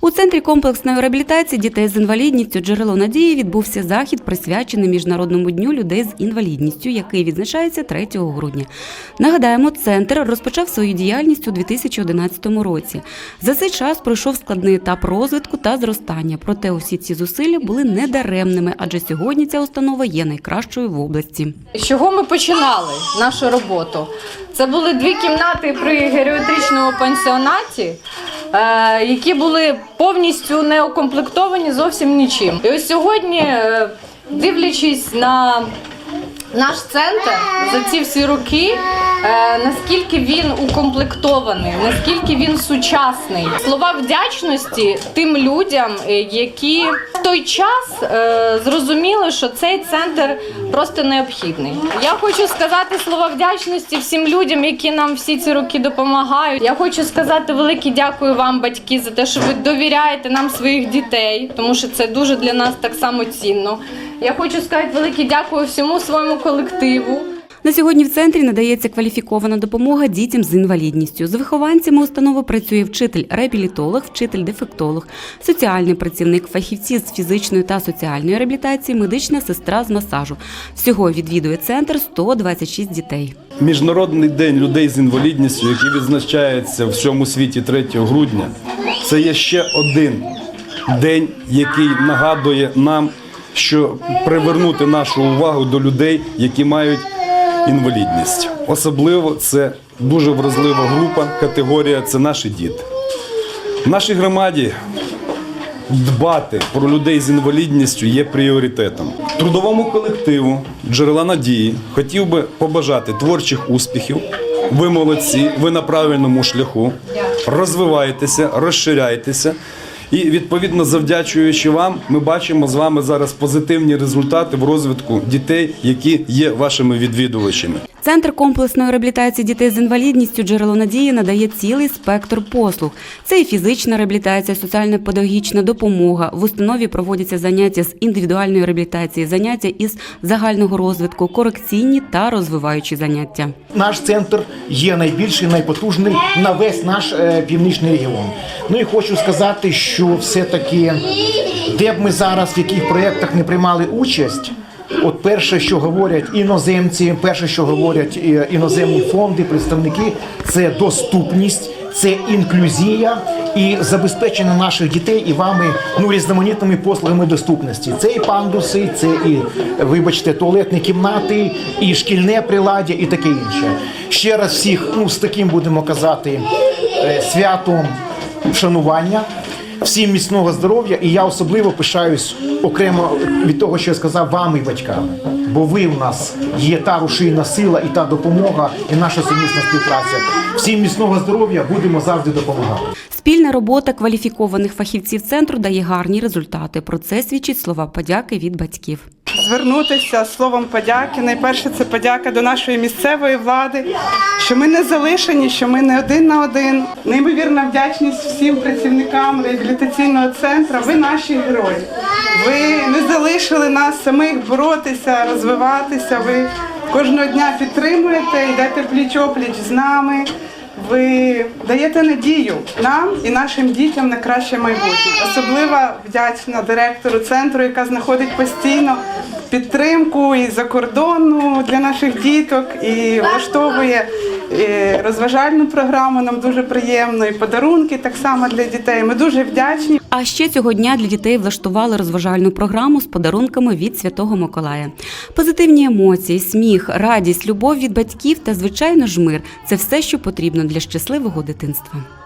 У центрі комплексної реабілітації дітей з інвалідністю джерело надії відбувся захід, присвячений Міжнародному дню людей з інвалідністю, який відзначається 3 грудня. Нагадаємо, центр розпочав свою діяльність у 2011 році. За цей час пройшов складний етап розвитку та зростання. Проте усі ці зусилля були недаремними, адже сьогодні ця установа є найкращою в області. З чого ми починали нашу роботу? Це були дві кімнати при геріатричному пансіонаті, які були повністю не укомплектовані зовсім нічим. І ось сьогодні, е, дивлячись на наш центр за ці всі роки, е, наскільки він укомплектований, наскільки він сучасний. Слова вдячності тим людям, е, які в той час е, зрозуміли, що цей центр просто необхідний. Я хочу сказати слова вдячності всім людям, які нам всі ці роки допомагають. Я хочу сказати велике дякую вам, батьки, за те, що ви довіряєте нам своїх дітей, тому що це дуже для нас так само цінно. Я хочу сказати велике дякую всьому своєму колективу. На сьогодні в центрі надається кваліфікована допомога дітям з інвалідністю. З вихованцями установи працює вчитель реабілітолог, вчитель дефектолог, соціальний працівник, фахівці з фізичної та соціальної реабілітації, медична сестра з масажу. Всього відвідує центр 126 дітей. Міжнародний день людей з інвалідністю, який відзначається в всьому світі 3 грудня, це є ще один день, який нагадує нам, що привернути нашу увагу до людей, які мають інвалідність. Особливо це дуже вразлива група, категорія це наші діти. В нашій громаді дбати про людей з інвалідністю є пріоритетом. Трудовому колективу джерела надії хотів би побажати творчих успіхів. Ви молодці, ви на правильному шляху. Розвивайтеся, розширяйтеся. І відповідно, завдячуючи вам, ми бачимо з вами зараз позитивні результати в розвитку дітей, які є вашими відвідувачами. Центр комплексної реабілітації дітей з інвалідністю джерело надії надає цілий спектр послуг. Це і фізична реабілітація, соціально-педагогічна допомога. В установі проводяться заняття з індивідуальної реабілітації, заняття із загального розвитку, корекційні та розвиваючі заняття. Наш центр є найбільший, найпотужний на весь наш е, північний регіон. Ну і хочу сказати, що все-таки, де б ми зараз в яких проєктах не приймали участь. От перше, що говорять іноземці, перше, що говорять е, іноземні фонди, представники, це доступність, це інклюзія і забезпечення наших дітей і вами ну різноманітними послугами доступності. Це і пандуси, це і, вибачте, туалетні кімнати, і шкільне приладдя, і таке інше. Ще раз всіх, ну з таким будемо казати, е, святом вшанування. Всім міцного здоров'я, і я особливо пишаюсь окремо від того, що я сказав вам і батьками. Бо ви в нас є та рушійна сила і та допомога, і наша сумісна співпраця. Всім міцного здоров'я будемо завжди допомагати. Спільна робота кваліфікованих фахівців центру дає гарні результати. Про це свідчить слова подяки від батьків. Звернутися словом подяки. Найперше це подяка до нашої місцевої влади, що ми не залишені, що ми не один на один. Неймовірна вдячність всім працівникам реабілітаційного центру. Ви наші герої. Ви не залишили нас самих боротися, розвиватися. Ви кожного дня підтримуєте, йдете пліч-опліч з нами. Ви даєте надію нам і нашим дітям на краще майбутнє. Особливо вдячна директору центру, яка знаходить постійно підтримку і за кордону для наших діток, і влаштовує е, розважальну програму. Нам дуже приємно, і подарунки так само для дітей. Ми дуже вдячні. А ще цього дня для дітей влаштували розважальну програму з подарунками від Святого Миколая. Позитивні емоції, сміх, радість, любов від батьків та звичайно ж мир це все, що потрібно для щасливого дитинства.